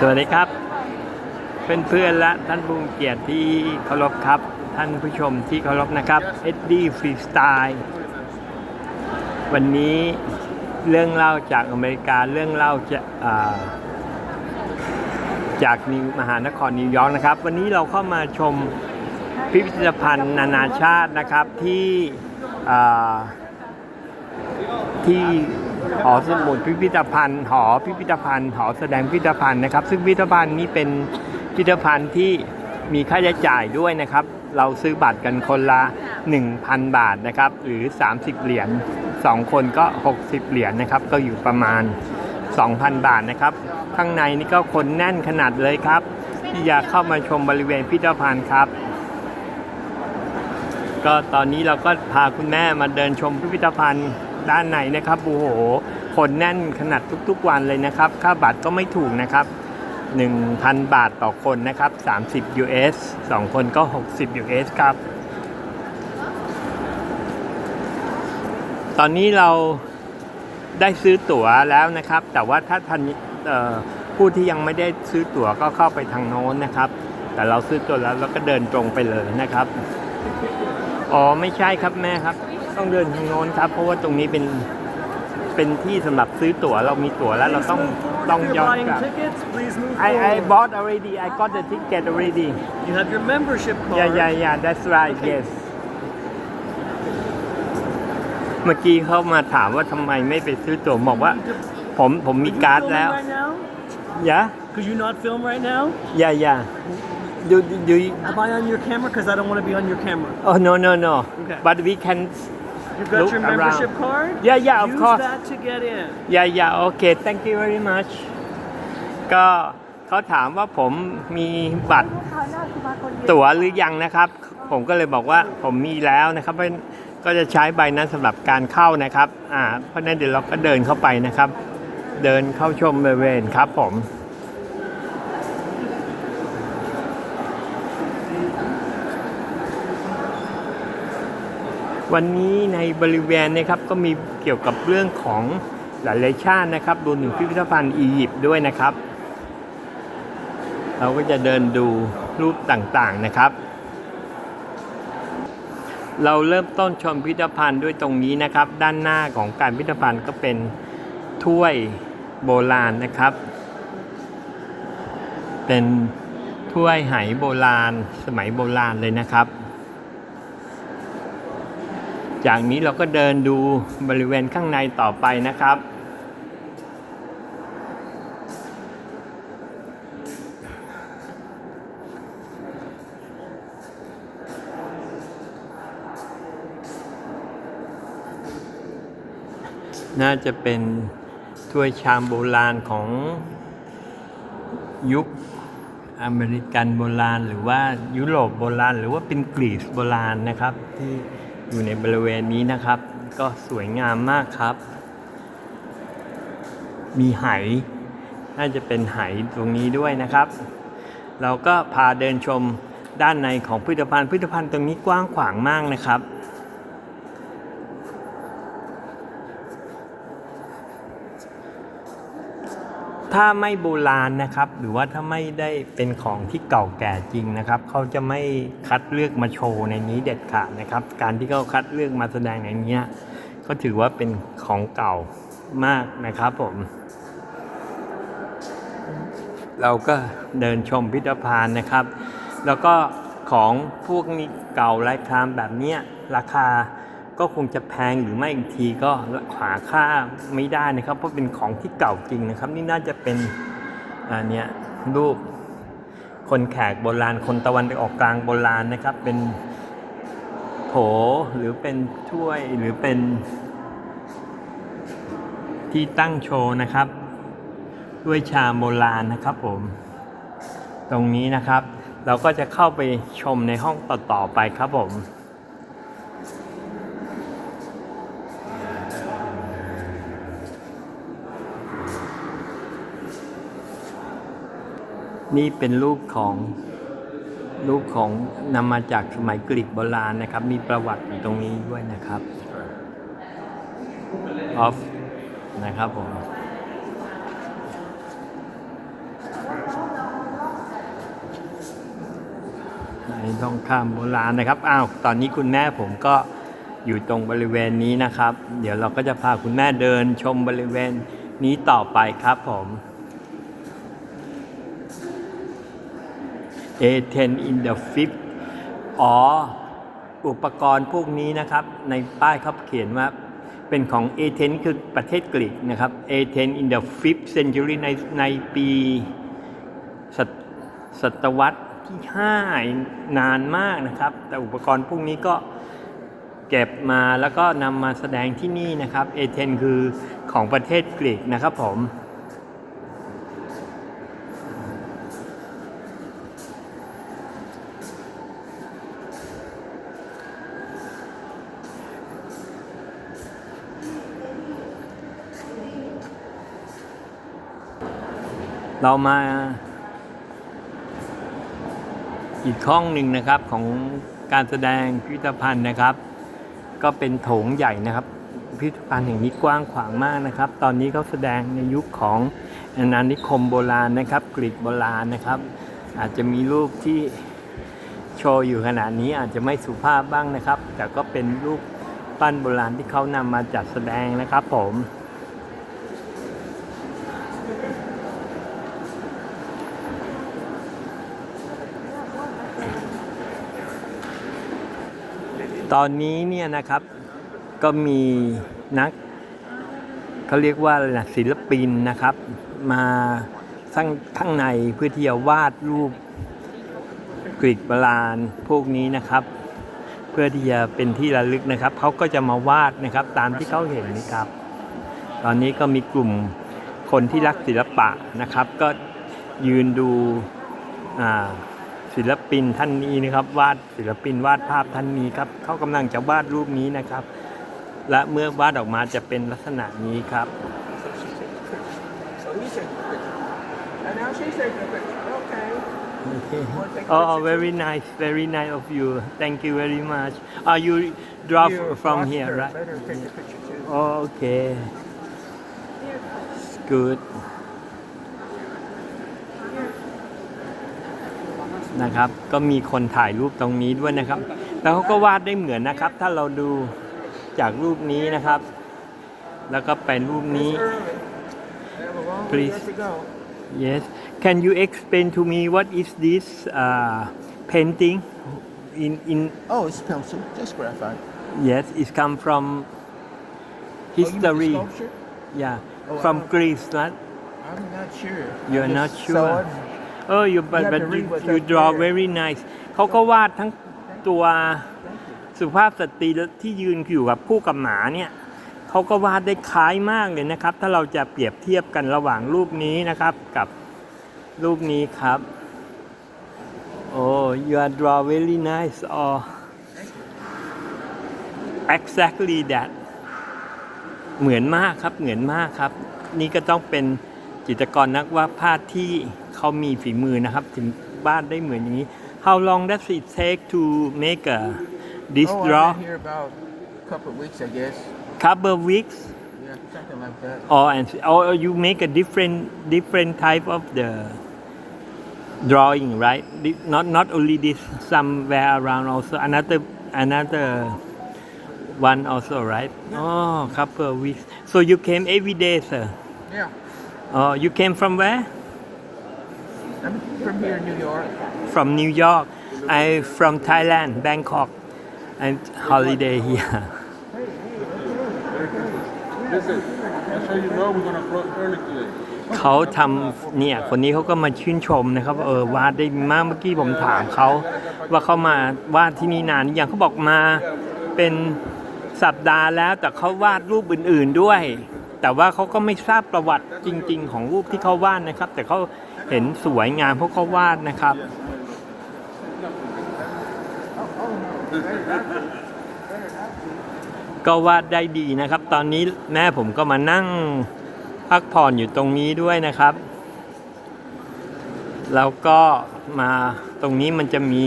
สวัสดีครับเพื่อนเพื่อนและท่านผู้เกียรติที่เคารพครับ ท่านผู้ชมที่เคารพนะครับเอ็ดดี้ฟรีสไตล์วันนี้เรื่องเล่าจากอเมริกาเรื่องเล่าจะาจากนิวมหานครนิวยอร์กนะครับ วันนี้เราเข้ามาชมพิพิธภัณฑ์นานาชาตินะครับที่ที่ หอสมุดพิพิธภัณฑ์หอพิพิธภัณฑ์หอแสดงพิพิธภัณฑ์นะครับ ซึ่งพิพิธภัณฑ์นี้เป็นพิพิธภัณฑ์ที่มีค่าใช้จ่ายด้วยนะครับ เราซื้อบัตรกันคนละ 1,000 บาทนะครับ หรือ 30 เหรียญ2คนก็ 60 เหรียญนะครับ ก็อยู่ประมาณ 2,000 บาทนะครับ ข้างในนี่ก็คนแน่นขนาดเลยครับ ที่อยากเข้ามาชมบริเวณพิพิธภัณฑ์ครับ ก็ตอนนี้เราก็พาคุณแม่มาเดินชมพิพิธภัณฑ์ด้านในนะครับโอ้โห คนแน่นขนาดทุกๆวันเลยนะครับ ค่าบัตรก็ไม่ถูกนะครับ 1,000 บาทต่อคนนะครับ 30 US 2 คนก็ 60 US ครับ ตอนนี้เราได้ซื้อตั๋วแล้วนะครับ แต่ว่าถ้าท่านผู้ที่ยังไม่ได้ซื้อตั๋วก็เข้าไปทางโน้นนะครับ แต่เราซื้อตั๋วแล้วเราก็เดินตรงไปเลยนะครับอ๋อไม่ใช่ครับแม่ครับ ต้องเดินทางโน้นครับ เพราะว่าตรงนี้เป็น เป็นที่สำหรับซื้อตั๋วเรามีตั๋วแล้วเราต้องต้อง If you're ย้อน buying กลับ tickets, please move I I forward. bought already I got the ticket already You have your membership card. yeah yeah yeah that's right yes เมื่อกี้เขามาถามว่าทำไมไม่ไปซื้อตั๋วบอกว่า ผมผมมี Are you การ์ด filming แล้ว Right now? ยะ Could you not film right now? ยะยะ do do you Am I on your camera? Because I don't want to be on your camera. oh no no no Okay. but we can You've got Look your around. membership card? Yeah, yeah, of Use course. that to get in. อย่าอย่าโอเค thank you very much ก็เขาถามว่าผมมีบัตรตั๋วหรือยังนะครับ ผมก็เลยบอกว่าผมมีแล้วนะครับเพราะก็จะใช้ใบนั้นสำหรับการเข้านะครับอ่าเพราะฉะนั้นเดี๋ยวเราก็เดินเข้าไปนะครับ เดินเข้าชมบริเวณครับผม วันนี้ในบริเวณนะครับก็มีเกี่ยวกับเรื่องของหลายๆชาตินะครับรวมถึงพิพิธภัณฑ์อียิปต์ด้วยนะครับ เราก็จะเดินดูรูปต่างๆนะครับ เราเริ่มต้นชมพิพิธภัณฑ์ด้วยตรงนี้นะครับ ด้านหน้าของการพิพิธภัณฑ์ก็เป็นถ้วยโบราณนะครับ เป็นถ้วยไหโบราณ สมัยโบราณเลยนะครับ จากนี้เราก็เดินดูบริเวณข้างในต่อไปนะครับ น่าจะเป็นถ้วยชามโบราณของยุคอเมริกันโบราณ หรือว่ายุโรปโบราณ หรือว่าเป็นกรีซโบราณนะครับที่ อยู่ในบริเวณนี้นะครับ ก็สวยงามมากครับ มีไหน่าจะเป็นไหตรงนี้ด้วยนะครับ เราก็พาเดินชมด้านในของพิพิธภัณฑ์พิพิธภัณฑ์ตรงนี้กว้างขวางมากนะครับ ถ้าไม่โบราณนะครับ หรือว่าถ้าไม่ได้เป็นของที่เก่าแก่จริงนะครับ เขาจะไม่คัดเลือกมาโชว์ในนี้เด็ดขาดนะครับ การที่เขาคัดเลือกมาแสดงในเนี้ยก็ถือว่าเป็นของเก่ามากนะครับผม เราก็เดินชมพิพิธภัณฑ์นะครับ แล้วก็ของพวกนี้เก่าไร้ครามแบบเนี้ยราคา ก็คงจะแพงหรือไม่อีกทีก็หาค่าไม่ได้นะครับ เพราะเป็นของที่เก่าจริงนะครับ นี่น่าจะเป็นอันเนี้ยรูปคนแขกโบราณคนตะวันออกกลางโบราณนะครับ เป็นโถหรือเป็นถ้วยหรือเป็น ที่ตั้งโชว์นะครับด้วยชามโบราณนะครับผม ตรงนี้นะครับ เราก็จะเข้าไปชมในห้องต่อๆไปครับผม นี่เป็นรูปของรูปของนำมาจากสมัยกรีกโบราณนะครับ มีประวัติอยู่ตรงนี้ด้วยนะครับออฟนะครับผมในทองคำโบราณนะครับ อ้าว ตอนนี้คุณแม่ผมก็อยู่ตรงบริเวณนี้นะครับ เดี๋ยวเราก็จะพาคุณแม่เดินชมบริเวณนี้ต่อไปครับผม A10 in the fifth อ๋อ อุปกรณ์พวกนี้นะครับ ในป้ายเขาเขียนว่าเป็นของ A10 คือประเทศกรีกนะครับ A10 in the fifth century ในในปีศตศตวรรษที่5นานมากนะครับ แต่อุปกรณ์พวกนี้ก็เก็บมาแล้วก็นำมาแสดงที่นี่นะครับ A10 คือของประเทศกรีกนะครับผม เรามาอีกห้องหนึ่งนะครับของการแสดงพิพิธภัณฑ์นะครับ ก็เป็นโถงใหญ่นะครับ พิพิธภัณฑ์แห่งนี้กว้างขวางมากนะครับ ตอนนี้เขาแสดงในยุคของอาณานิคมโบราณนะครับ กรีกโบราณนะครับ อาจจะมีรูปที่โชว์อยู่ขณะนี้อาจจะไม่สุภาพบ้างนะครับ แต่ก็เป็นรูปปั้นโบราณที่เขานำมาจัดแสดงนะครับผม ตอนนี้เนี่ยนะครับก็มีนักเขาเรียกว่าอะไรนะศิลปินนะครับ มาสร้างข้างในเพื่อที่จะวาดรูปกรีกโบราณพวกนี้นะครับ เพื่อที่จะเป็นที่ระลึกนะครับเขาก็จะมาวาดนะครับตามที่เขาเห็นนะครับ ตอนนี้ก็มีกลุ่มคนที่รักศิลปะนะครับ ก็ยืนดูอ่า ศิลปินท่านนี้นะครับ วาดศิลปินวาดภาพท่านนี้ครับเขากำลังจะวาดรูปนี้นะครับ และเมื่อวาดออกมาจะเป็นลักษณะนี้ครับ So he's taking a picture. And now she's taking a picture. Okay. Oh, very nice, very nice of you. Thank you very much. Are you draw You from watch here, her. right? Let her take a picture too. Oh, okay. It's good. นะครับ ก็มีคนถ่ายรูปตรงนี้ด้วยนะครับ แล้วเขาก็วาดได้เหมือนนะครับ ถ้าเราดูจากรูปนี้นะครับ แล้วก็เป็นรูปนี้ It's early. I have a long way Please. yet to go. yes can you explain to me what is this uh, painting in in Oh, it's pencil, just graphite. yes it come from Oh, you mean the history sculpture? yeah Oh, from I don't- Greece right I'm not sure. You're I not just sure. Saw it. Oh, you but have but to you, read what's you up draw there. very nice เขาก็วาดทั้งตัว Thank you. สุภาพสตรีที่ยืนอยู่กับผู้กับหมาเนี่ยเขาก็วาดได้คล้ายมากเลยนะครับ ถ้าเราจะเปรียบเทียบกันระหว่างรูปนี้นะครับกับรูปนี้ครับ Oh you are draw very nice or exactly that เหมือนมากครับเหมือนมากครับ นี่ก็ต้องเป็น จิตรกรนักวาดภาพที่เขามีฝีมือนะครับ ถึงวาดได้เหมือนอย่างนี้ How long does it take to make a this Oh, draw I've been here about a couple of weeks, I guess. couple of weeks Yeah, something like that. or and or you make a different different type of the drawing right Thi- not not only this somewhere around also another another one also right oh couple of weeks so you came every day sir Yeah. Oh you came from where I'm from here in New York. from New York I from Thailand Bangkok and holiday here Listen, that's how you know we're gonna close early today. เขาทำเนี่ยคนนี้เขาก็มาชื่นชมนะครับว่าเออวาดได้ดีมากเมื่อกี้ผมถามเขาว่าเขามาวาดที่นี่นานหรือยังเขาบอกมาเป็นสัปดาห์แล้วแต่เขาวาดรูปอื่นๆด้วย แต่ว่าเขาก็ไม่ทราบประวัติจริง ๆ ของรูปที่เขาวาดนะครับ แต่เขาเห็นสวยงามเพราะเขาวาดนะครับ ก็วาดได้ดีนะครับ ตอนนี้แม่ผมก็มานั่งพักผ่อนอยู่ตรงนี้ด้วยนะครับ แล้วก็มาตรงนี้มันจะมี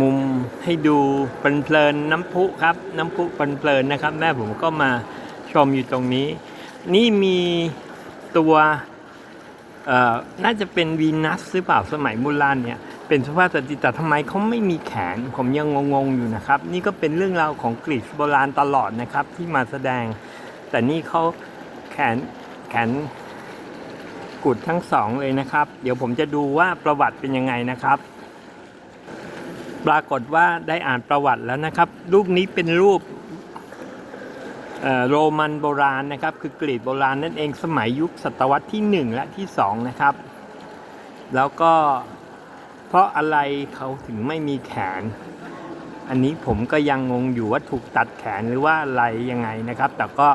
มุมให้ดูเพลินๆน้ำพุครับ น้ำพุเพลินๆนะครับ แม่ผมก็มาชมอยู่ตรงนี้ นี่มีตัวเอ่อน่าจะเป็นวีนัสหรือเปล่าสมัยโบราณเนี่ย เป็นสุภาพสตรีแต่ทำไมเขาไม่มีแขน ผมยังงงๆอยู่นะครับ นี่ก็เป็นเรื่องราวของกรีกโบราณตลอดนะครับที่มาแสดง แต่นี่เขาแขนแขนกุดทั้งสองเลยนะครับ เดี๋ยวผมจะดูว่าประวัติเป็นยังไงนะครับ ปรากฏว่าได้อ่านประวัติแล้วนะครับ รูปนี้เป็นรูป โรมันโบราณนะครับ คือกรีกโบราณนั่นเองสมัยยุคศตวรรษที่ 1 และที่ 2 นะครับ แล้วก็เพราะอะไรเขาถึงไม่มีแขน อันนี้ผมก็ยังงงอยู่ว่าถูกตัดแขนหรือว่าอะไรยังไงนะครับ แต่ก็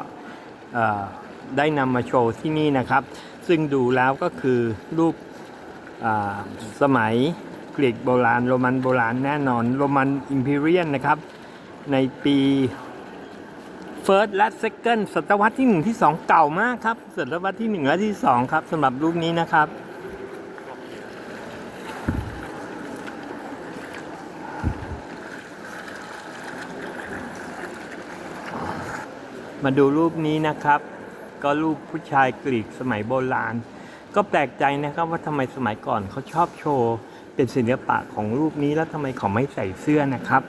ได้นำมาโชว์ที่นี่นะครับ ซึ่งดูแล้วก็คือรูปสมัยกรีกโบราณ โรมันโบราณแน่นอน โรมันอิมพีเรียนนะครับ ในปี First และ Second ศตวรรษที่1ที่2เก่ามากครับศตวรรษที่1และที่2ครับสำหรับรูปนี้นะครับมาดูรูปนี้นะครับ ก็รูปผู้ชายกรีกสมัยโบราณ ก็แปลกใจนะครับว่าทำไมสมัยก่อนเขาชอบโชว์ เป็นศิลปะของรูปนี้แล้วทำไมเขาไม่ใส่เสื้อนะครับ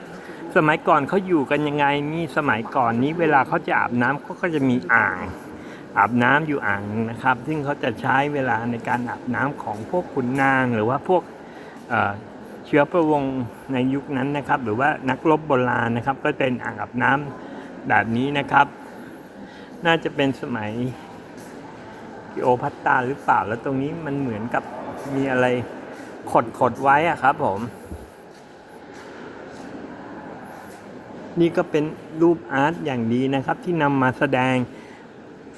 สมัยก่อนเขาอยู่กันยังไงนี่สมัยก่อนนี้เวลาเขาจะอาบน้ำเขาก็จะมีอ่าง อาบน้ำอยู่อ่างนะครับ ซึ่งเขาจะใช้เวลาในการอาบน้ำของพวกขุนนาง หรือว่าพวกเชื้อพระวงศ์ในยุคนั้นนะครับ หรือว่านักรบโบราณนะครับ ก็เป็นอ่างอาบน้ำแบบนี้นะครับ น่าจะเป็นสมัยกิโอพัตตาหรือเปล่าแล้วตรงนี้มันเหมือนกับมีอะไรขดขดๆไว้อะครับผม นี่ก็เป็นรูปอาร์ตอย่างดีนะครับ ที่นำมาแสดง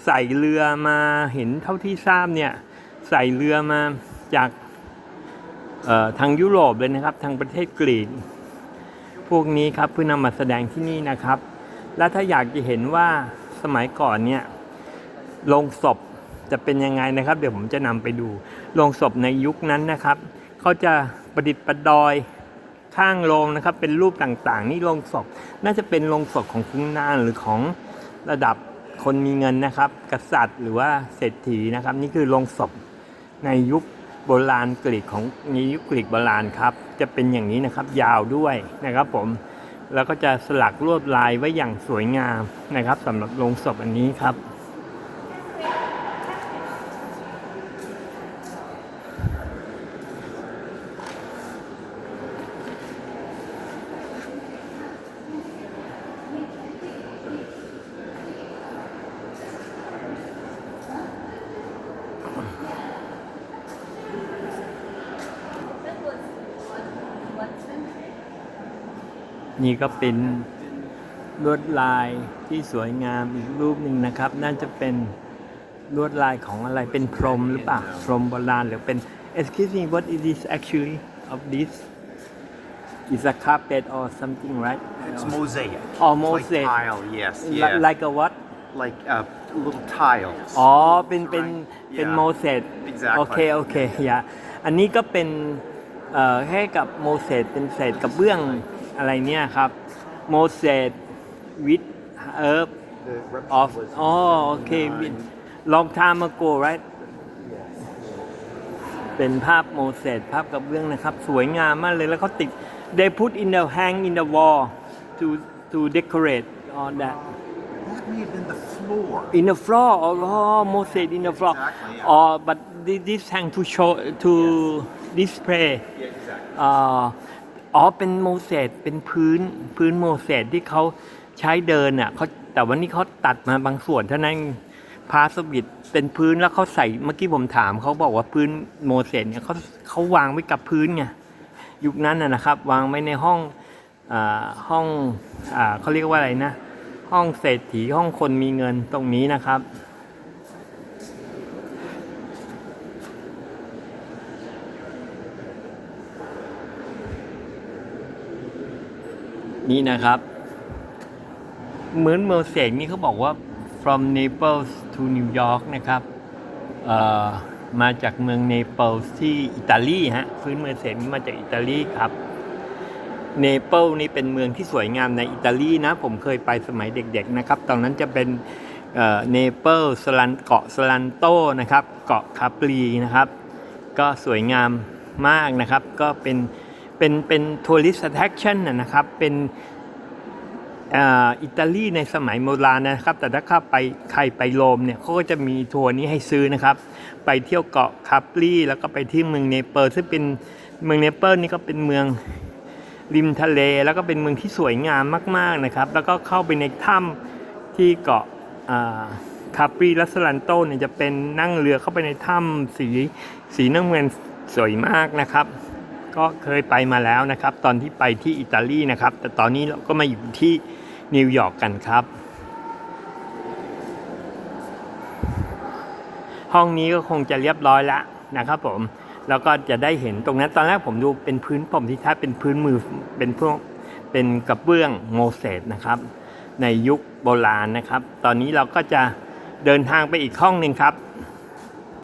ใส่เรือมาเห็นเท่าที่ทราบเนี่ยใส่เรือมาจากทางยุโรปเลยนะครับ ทางประเทศกรีกพวกนี้ครับเพื่อนำมาแสดงที่นี่นะครับ และถ้าอยากจะเห็นว่าสมัยก่อนเนี่ยโลงศพจะเป็นยังไงนะครับ เดี๋ยวผมจะนำไปดูโลงศพในยุคนั้นนะครับเขาจะประดิษฐ์ประดอย ข้างโลงนะครับ เป็นรูปต่างๆ นี่โลงศพน่าจะเป็นโลงศพของคุงนางหรือของระดับคนมีเงินนะครับ กษัตริย์หรือว่าเศรษฐีนะครับ นี่คือโลงศพในยุคโบราณกรีกของในยุคกรีกโบราณครับ จะเป็นอย่างนี้นะครับยาวด้วยนะครับผมแล้วก็จะสลักลวดลายไว้อย่างสวยงามนะครับสำหรับโลงศพอันนี้ครับ นี่ก็เป็นลวดลายที่สวยงามอีกรูปหนึ่งนะครับ น่าจะเป็นลวดลายของอะไรเป็นพรหมหรือเปล่าพรหมโบราณหรือเป็น excuse me what is this actually of this is a carpet or something right It's mosaic. Oh, It's mosaic. Like tile, yes. Li- Yeah. like a what like uh, little tiles. อ๋อ เป็น เป็น Right. เป็น Yeah. โมเสส Exactly. โอเค โอเค อย่า อันนี้ก็เป็น เอ่อ ให้กับโมเสส เป็นเศษกระเบื้อง อะไรเนี่ยครับโมเสสวิดเอิร์ The of replica was อ๋อโอเค nine. long time ago right เป็นภาพโมเสสภาพกระเบื้องนะครับ สวยงามมากเลยแล้วเขาติด they put in the hang in the wall to to decorate all that That may have been the floor. in the floor oh, oh Moses in the floor Exactly, yeah. oh but thi- this hang to show to display Yeah, exactly. อ่า อ๋อเป็นโมเสสเป็นพื้นพื้นโมเสสที่เขาใช้เดินอะเขาแต่วันนี้เขาตัดมาบางส่วนเท่านั้นพาสวิตเป็นพื้นแล้วเขาใส่เมื่อกี้ผมถามเขาบอกว่าพื้นโมเสสเนี่ยเขาเขาวางไว้กับพื้นไงยุคนั้นนะครับ วางไว้ในห้องอาห้องอาเขาเรียกว่าอะไรนะ ห้องเศรษฐีห้องคนมีเงินตรงนี้นะครับ นี่นะครับ เหมือนเมอร์เซกนี่เขาบอกว่า from Naples to New York นะครับมาจากเมืองเนเปิลส์ที่อิตาลีฮะพื้นเมอร์เซกนี่มาจากอิตาลีครับเนเปิลนี่เป็นเมืองที่สวยงามในอิตาลีนะ ผมเคยไปสมัยเด็กๆนะครับ ตอนนั้นจะเป็นเนเปิลสลันเกาะสลันโตนะครับ เกาะคาปรีนะครับ ก็สวยงามมากนะครับ ก็เป็น เป็นเป็นทัวริสต์แทคชั่นนะครับ เป็นอิตาลีในสมัยโบราณนะครับ แต่ถ้าข้าไปใครไปโรมเนี่ยเขาก็จะมีทัวร์นี้ให้ซื้อนะครับ ไปเที่ยวเกาะคาปรีแล้วก็ไปที่เมืองเนเปิลซึ่งเป็นเมืองเนเปิลนี่ก็เป็นเมืองริมทะเล แล้วก็เป็นเมืองที่สวยงามมาก ๆนะครับ แล้วก็เข้าไปในถ้ำที่เกาะคาปรีและสลันโตเนี่ยจะเป็นนั่งเรือเข้าไปในถ้ำสีสีน้ำเงินสวยมากนะครับ ก็เคยไปมาแล้วนะครับ ตอนที่ไปที่อิตาลีนะครับ แต่ตอนนี้เราก็มาอยู่ที่นิวยอร์กกันครับ ห้องนี้ก็คงจะเรียบร้อยแล้วนะครับผมแล้วก็จะได้เห็นตรงนั้นตอนแรกผมดูเป็นพื้นผมที่แท้เป็นพื้นมือเป็นพวกเป็นกระเบื้องโมเสสนะครับ ในยุคโบราณนะครับ ตอนนี้เราก็จะเดินทางไปอีกห้องหนึ่งครับ